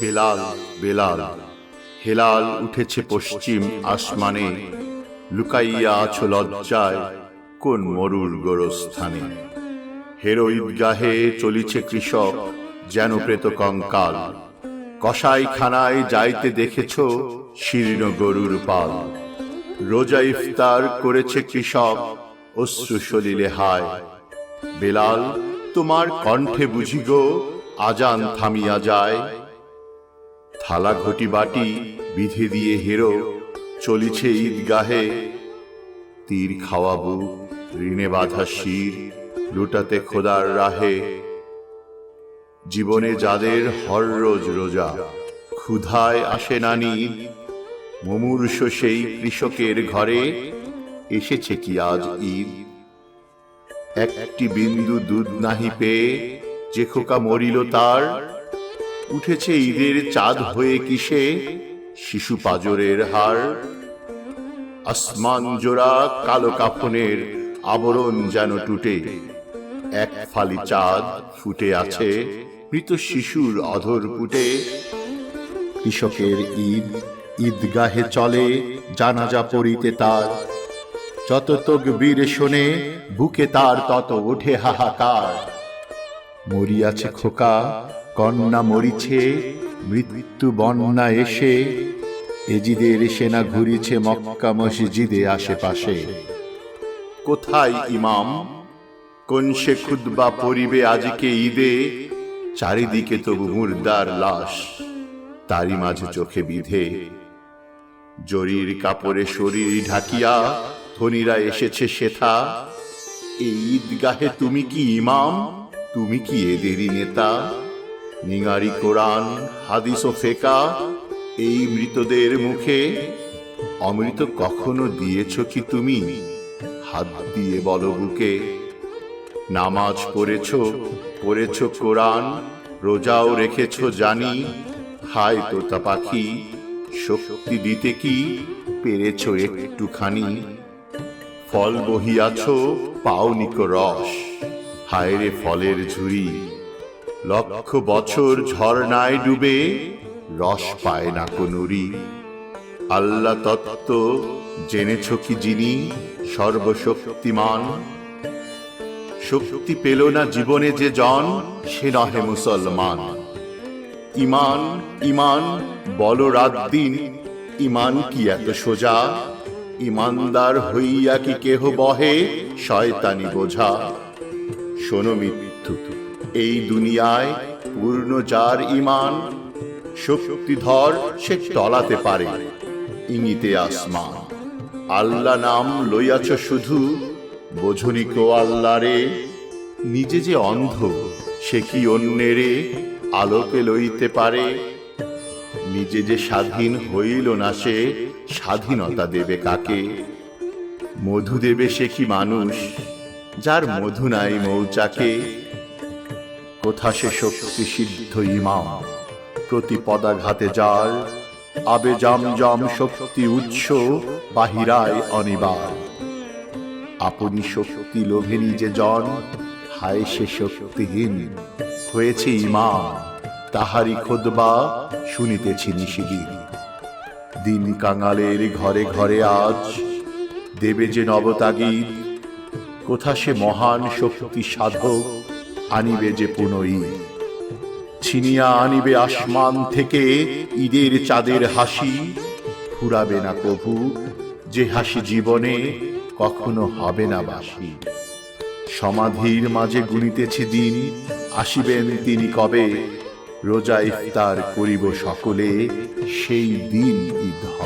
বেলাল বেলাল। হেলাল উঠেছে পশ্চিম আসমানে, লুকাইয়া আছো লজ্জায় কোন মরুর গোরস্থানে। হেরো ঈদগাহে চলিছে কৃষক যেন প্রেত কঙ্কাল। কসাই খানায় যাইতে দেখেছ শীর্ণ গরুর পাল। রোজা ইফতার করেছে কৃষক অশ্রু সলিলে হায়। বেলাল, তোমার কণ্ঠে বুঝি গো, আজান থামিয়া যায়। থালা ঘটি বাটি বিধে দিয়ে হেরো, চলিছে ঈদগাহে। তীর খাওয়াবু, ঋণে বাঁধা শির, লুটাতে খোদার রাহে। জীবনে যাদের হর রোজ রোজা, ক্ষুধায় আসে না নীর মুমূর্ষ সেই কৃষকের ঘরে, এসেছে কি আজ ঈদ? একটি বিন্দু দুধ নাহি পেয়ে, যে খোকা মরিল তার উঠেছে ঈদের চাঁদ হয়ে কিসে? শিশু পাজরের হার, আসমান জোড়া কালো কাফনের আবরণ যেন টুটে। এক ফালি চাঁদ ফুটে আছে, মৃত শিশুর অধর পুটে। কৃষকের ঈদ ঈদগাহে চলে, জানাজা পড়িতে তার। যত তকবীর শোনে, বুকে তার তত ওঠে হাহাকার। মরিয়াছে খোকা, কন্যা মরিছে, মৃত্যু বন্যা এসে, এজিদের সেনা ঘুরিছে মক্কা মসজিদে আশেপাশে। কোথায় ইমাম? কোন সে খুদবা পরিবে আজকে ঈদে? চারিদিকে তবু মুর্দার লাশ, তারই মাঝে চোখে বিধে। জরির কাপড়ে শরীর ঢাকিয়া, ধনীরা এসেছে সেথা। এই ঈদগাহে তুমি কি ইমাম? তুমি কি এদেরই নেতা? নিঙারি কোরআন, হাদিস ও ফেকা, এই মৃতদের মুখে? অমৃত কখনো দিয়েছ কি তুমি? হাত দিয়ে বলো বুকে। নামাজ পড়েছ পড়েছ কোরআন, রোজাও রেখেছ জানি। হায় তোতা পাখি, শক্তি দিতে কি? পেরেছ একটুখানি। ফল বহিয়াছ পাওনিক রস। হায় রে ফলের ঝুড়ি, লক্ষ বছর ঝর্ণায় ডুবে রস পায় না কোনুরি আল্লাহ তত্ত্ব, জেনেছ কি যিনি সর্বশক্তিমান? শক্তি পেল না জীবনে যে জন, সে নহে মুসলমান। ইমান ইমান, বল রাত দিন ইমান কি এত সোজা? ইমানদার হইয়া কি কেহ বহে, শয়তানি বোঝা। শোনো মৃত্যু এই দুনিয়ায় পূর্ণ যার ইমান শক্তিধর সে টলাতে পারে। ইঙ্গিতে আসমান। আল্লাহ নাম লইয়াছ শুধু রে। নিজে যে অন্ধ, সে কি অন্যেরে আলোকে লইতে পারে? নিজে যে স্বাধীন হইল না সে, স্বাধীনতা দেবে কাকে? মধু দেবে সে কি মানুষ? যার মধু নাই মৌচাকে কোথা সে শক্তি সিদ্ধ ইমাম? প্রতি পদাঘাতে যার আবে জাম জাম শক্তি উৎস বাহিরায় অনিবার। আপনি শক্তি লোভে নিজে জন হায় সে শক্তিহীন। হয়েছে ইমাম তাহারি খোদবা শুনিতেছি নিশিদিন। দিন কাঙালের ঘরে ঘরে আজ দেবে যে নবতাগীর কোথা সে মহান শক্তি সাধক আনিবে যে পুনই? ছিনিয়া আনিবে আসমান থেকে ঈদের চাঁদের হাসি, ফুরাবে না কভু যে হাসি জীবনে কখনো হবে না বাসি। সমাধির মাঝে গুনিতেছি দিন, আসিবেন তিনি কবে? রোজা ইফতার করিব সকলে, সেই দিন ঈদ